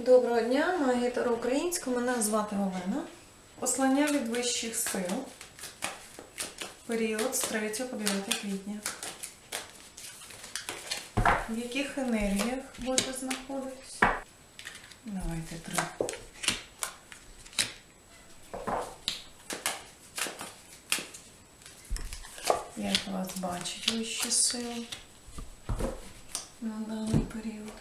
Доброго дня, магія Таро Українська. Мене звати Олена. Послання від вищих сил. Період з 3 по 9 квітня. В яких енергіях будете знаходитись? Давайте три. Як вас бачать вищі сили на даний період?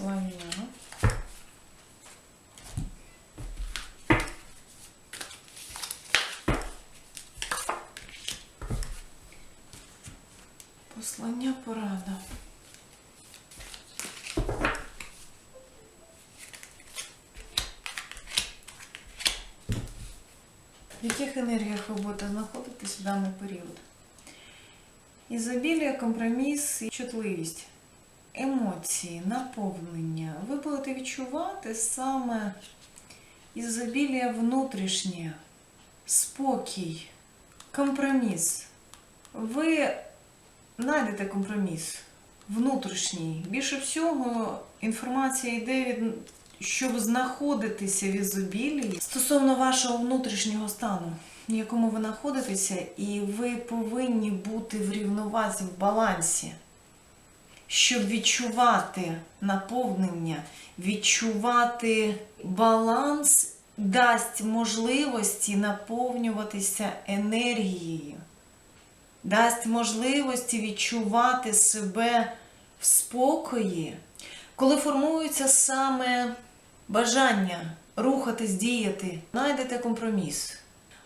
Послання. Послання порада. В яких енергіях ви будете знаходитись в даний період? Ізобілія, компроміс і чутливість емоції, наповнення. Ви будете відчувати саме ізобілія внутрішнє, спокій, компроміс. Ви знайдете компроміс внутрішній. Більше всього інформація йде від. Щоб знаходитися в ізобілії стосовно вашого внутрішнього стану, в якому ви знаходитеся, і ви повинні бути в рівновазі, в балансі щоб відчувати наповнення, відчувати баланс, дасть можливості наповнюватися енергією, дасть можливості відчувати себе в спокої, коли формується саме бажання рухатись, діяти, знайдете компроміс.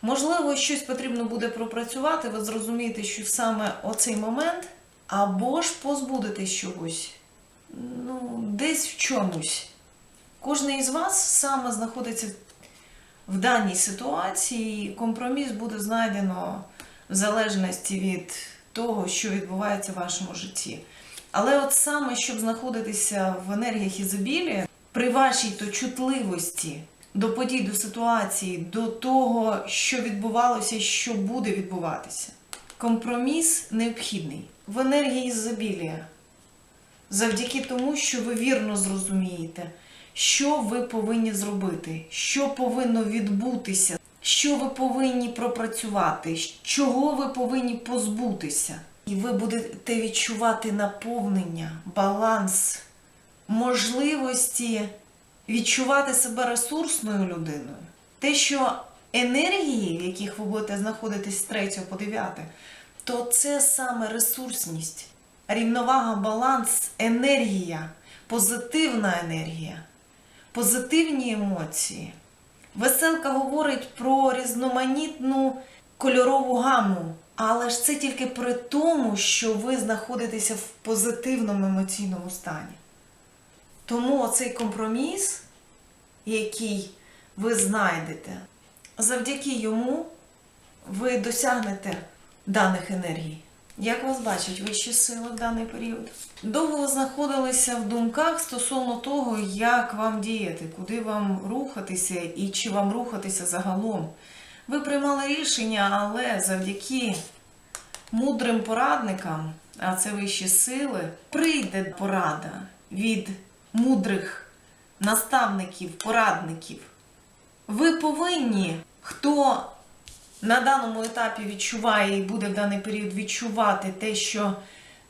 Можливо, щось потрібно буде пропрацювати, ви зрозумієте, що саме оцей момент або ж позбудетесь чогось. Ну, десь в чомусь. Кожен із вас саме знаходиться в даній ситуації, і компроміс буде знайдено в залежності від того, що відбувається в вашому житті. Але от саме, щоб знаходитися в енергіях ізобілія, при вашій то чутливості до подій, до ситуації, до того, що відбувалося що буде відбуватися, компроміс необхідний в енергії ізобілія. Завдяки тому, що ви вірно зрозумієте, що ви повинні зробити, що повинно відбутися, що ви повинні пропрацювати, чого ви повинні позбутися. І ви будете відчувати наповнення, баланс, можливості відчувати себе ресурсною людиною. Те, що енергії, в яких ви будете знаходитись з 3 по 9, то це саме ресурсність, рівновага, баланс, енергія, позитивна енергія, позитивні емоції. Веселка говорить про різноманітну кольорову гаму, але ж це тільки при тому, що ви знаходитеся в позитивному емоційному стані. Тому оцей компроміс, який ви знайдете, завдяки йому ви досягнете даних енергій. Як вас бачать вищі сили в даний період? Довго ви знаходилися в думках стосовно того, як вам діяти, куди вам рухатися і чи вам рухатися загалом. Ви приймали рішення, але завдяки мудрим порадникам, а це вищі сили, прийде порада від мудрих наставників, порадників. Ви повинні, хто на даному етапі відчуває і буде в даний період відчувати те, що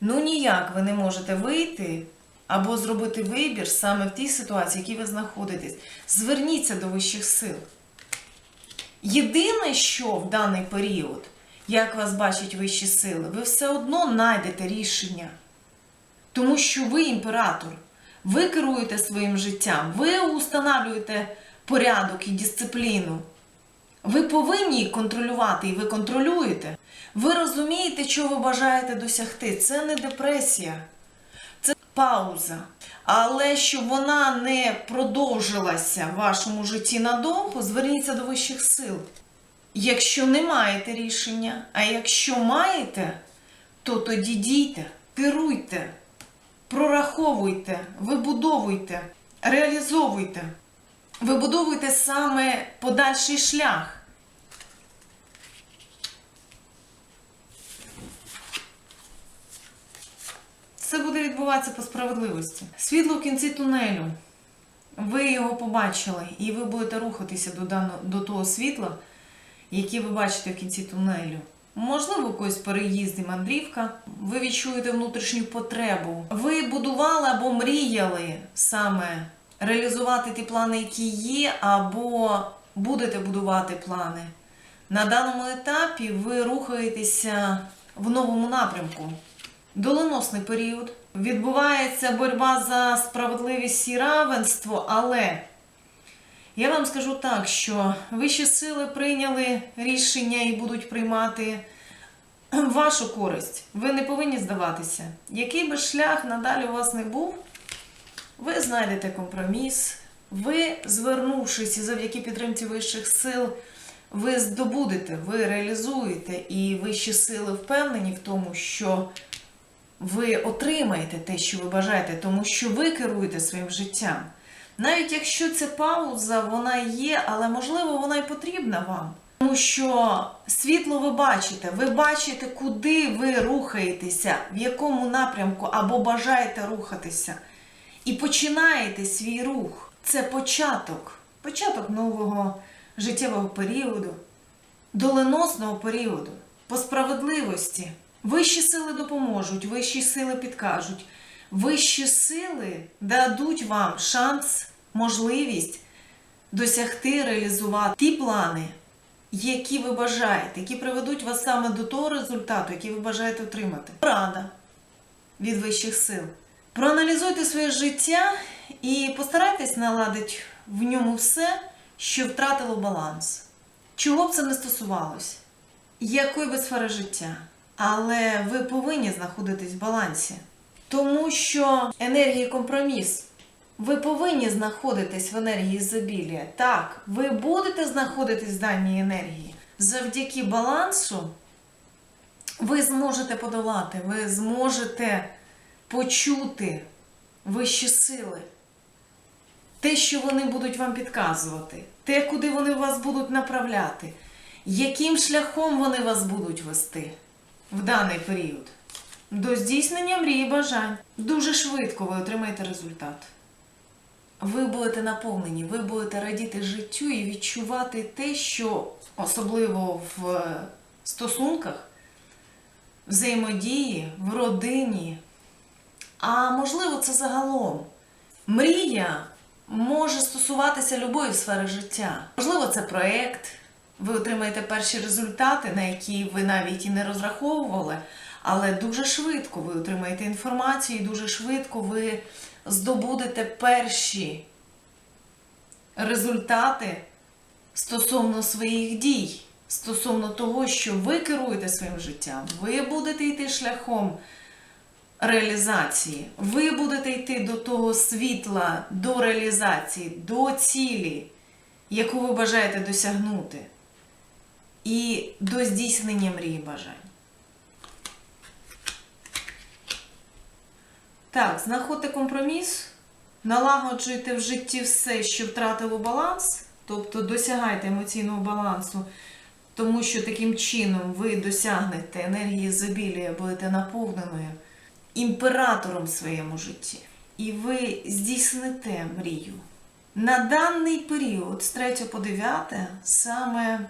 ну ніяк ви не можете вийти або зробити вибір саме в тій ситуації, в якій ви знаходитесь. Зверніться до вищих сил. Єдине, що в даний період, як вас бачать вищі сили, ви все одно знайдете рішення. Тому що ви імператор, ви керуєте своїм життям, ви устанавлюєте порядок і дисципліну. Ви повинні контролювати, і ви контролюєте. Ви розумієте, що ви бажаєте досягти. Це не депресія, це пауза. Але щоб вона не продовжилася в вашому житті надовго, зверніться до вищих сил. Якщо не маєте рішення, а якщо маєте, то тоді дійте, керуйте, прораховуйте, вибудовуйте, реалізовуйте. Вибудовуйте саме подальший шлях. все буде відбуватися по справедливості. Світло в кінці тунелю. Ви його побачили, і ви будете рухатися до, даного, до того світла, яке ви бачите в кінці тунелю. Можливо, у когось переїзд і мандрівка. Ви відчуєте внутрішню потребу. Ви будували або мріяли саме реалізувати ті плани, які є, або будете будувати плани. На даному етапі ви рухаєтеся в новому напрямку. Доленосний період. Відбувається боротьба за справедливість і равенство, але я вам скажу так, що вищі сили прийняли рішення і будуть приймати вашу користь. Ви не повинні здаватися. Який би шлях надалі у вас не був, ви знайдете компроміс. Ви, звернувшись і завдяки підтримці вищих сил, ви здобудете, ви реалізуєте, і вищі сили впевнені в тому, що ви отримаєте те, що ви бажаєте, тому що ви керуєте своїм життям. Навіть якщо це пауза, вона є, але можливо вона й потрібна вам. Тому що світло ви бачите, ви бачите, куди ви рухаєтеся, в якому напрямку або бажаєте рухатися. І починаєте свій рух. Це початок, початок нового життєвого періоду, доленосного періоду, по справедливості. Вищі сили допоможуть, вищі сили підкажуть. Вищі сили дадуть вам шанс, можливість досягти, реалізувати ті плани, які ви бажаєте, які приведуть вас саме до того результату, який ви бажаєте отримати. Рада від вищих сил. Проаналізуйте своє життя і постарайтесь наладити в ньому все, що втратило баланс. Чого б це не стосувалось, якої би сфери життя. Але ви повинні знаходитись в балансі. Тому що енергія компроміс. Ви повинні знаходитись в енергії ізобілія. Так, ви будете знаходитись в даній енергії. Завдяки балансу ви зможете подолати, ви зможете почути вищі сили. Те, що вони будуть вам підказувати, те, куди вони вас будуть направляти, яким шляхом вони вас будуть вести в даний період. До здійснення мрії бажань. Дуже швидко ви отримаєте результат. Ви будете наповнені, ви будете радіти життю і відчувати те, що особливо в стосунках, взаємодії, в родині. А можливо, це загалом. Мрія може стосуватися любої сфери життя. Можливо, це проєкт, ви отримаєте перші результати, на які ви навіть і не розраховували, але дуже швидко ви отримаєте інформацію, і дуже швидко ви здобудете перші результати стосовно своїх дій, стосовно того, що ви керуєте своїм життям, ви будете йти шляхом реалізації, ви будете йти до того світла, до реалізації, до цілі, яку ви бажаєте досягнути. І до здійснення мрії бажань. Так, знаходьте компроміс, налагоджуйте в житті все, що втратило баланс, тобто досягайте емоційного балансу, тому що таким чином ви досягнете енергії ізобілія, будете наповненою імператором в своєму житті. І ви здійсните мрію. На даний період, з 3 по 9, саме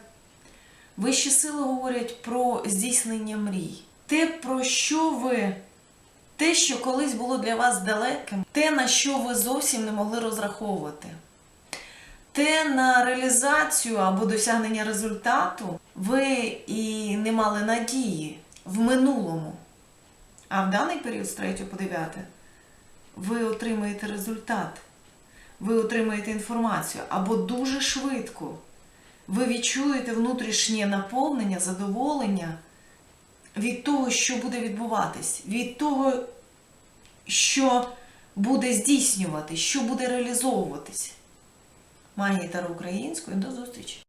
Вищі сили говорять про здійснення мрій. Те, про що ви, те, що колись було для вас далеким, те, на що ви зовсім не могли розраховувати. Те на реалізацію або досягнення результату ви і не мали надії в минулому. А в даний період з 3 по 9 ви отримаєте результат, ви отримаєте інформацію або дуже швидко ви відчуєте внутрішнє наповнення, задоволення від того, що буде відбуватись, від того, що буде здійснюватись, що буде реалізовуватись. Магія Таро українською. До зустрічі!